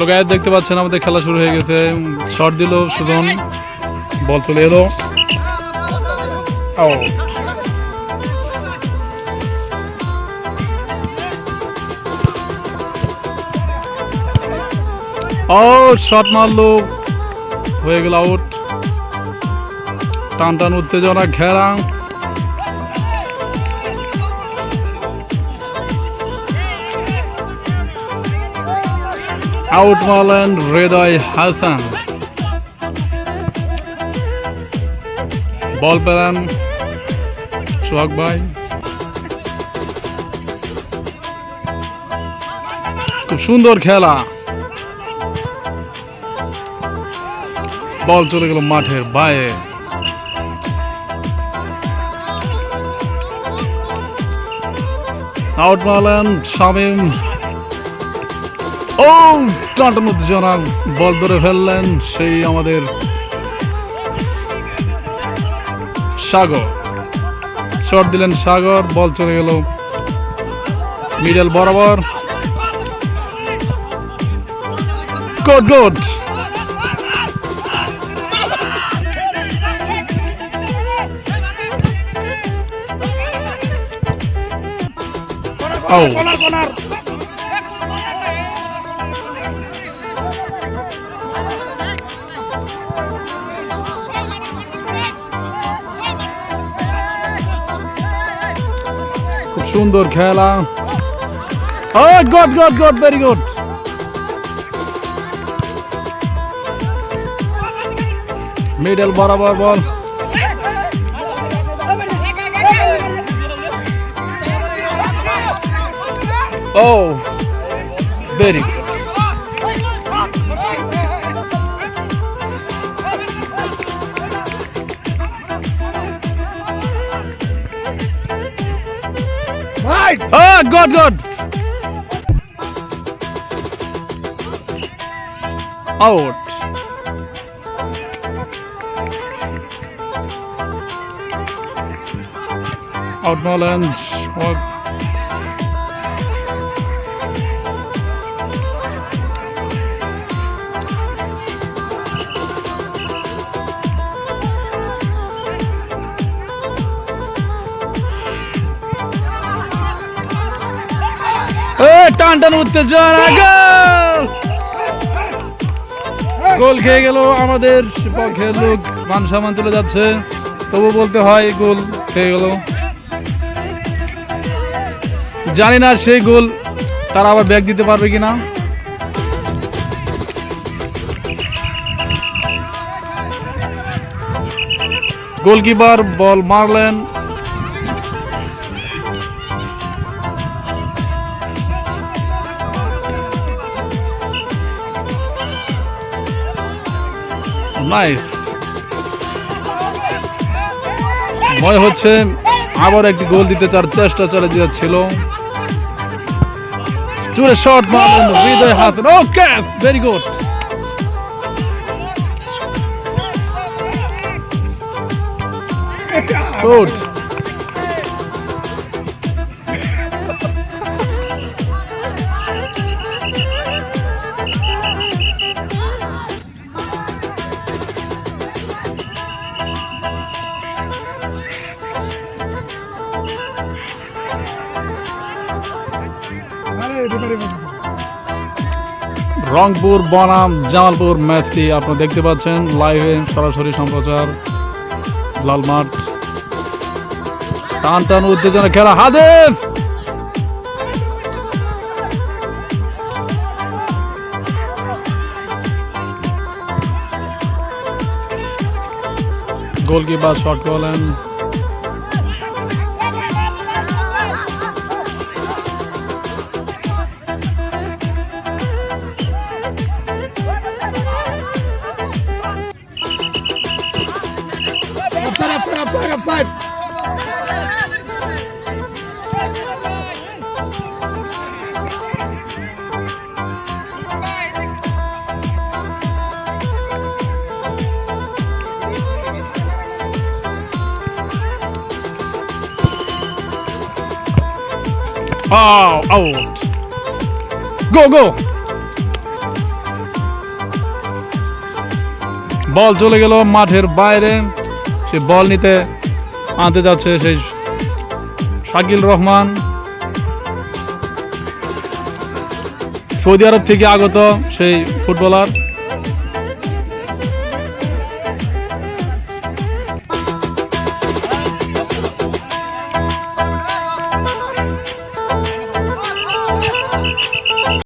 Hello গায়ে দেখতে পাচ্ছেন আমাদের খেলা শুরু হয়ে গেছে। শট দিল সুজন। বল চলে এলো। আউট শট মারলো। হয়ে গেল আউট টান টান উত্তেজনা, ঘেরা। আউট মারলেন হৃদয় হাসান। বল পেলেন সোহাগ ভাই। খুব সুন্দর খেলা। বল চলে গেল মাঠের বাইরে। আউট মারলেন শামিম ও জনাব বল ধরে ফেললেন সেই আমাদের সাগর। শট দিলেন সাগর বল চলে গেল মিডল বরাবর। Good good Oh. সুন্দর খেলা। Good good good very good middle বরাবর বল। ও very good Oh, good, good. Out. Out Nolan. Walk. টান টান উত্তেজনা গোল গোল খেয়ে গেল আমাদের পক্ষের লোক। মান সম্মান চলে যাচ্ছে। তবু বলতে হয় গোল খেয়ে গেল। জানি না সেই গোল তারা আবার ব্যাগ দিতে পারবে কিনা। গোলকিপার বল মারলেন। নাইস মনে হচ্ছে, আবার একটি গোল দিতে তার চেষ্টা চলে যাচ্ছিল। জুড়ে শট মারলেন Hridoy Hasan okay very good good Rangpur, বনাম, জামালপুর ম্যাচটি আপনারা দেখতে পাচ্ছেন লাইভে সরাসরি সম্প্রচার লাল মাঠ টান টান উত্তেজনা খেলা, হাদেস! গোলকিপার শট করলেন। Offside. Oh, out. Go, go. বল চলে গেল মাঠের বাইরে সে বল নিতে আনতে যাচ্ছে সেই শাকিল রহমান। সৌদি আরব থেকে আগত সেই ফুটবলার।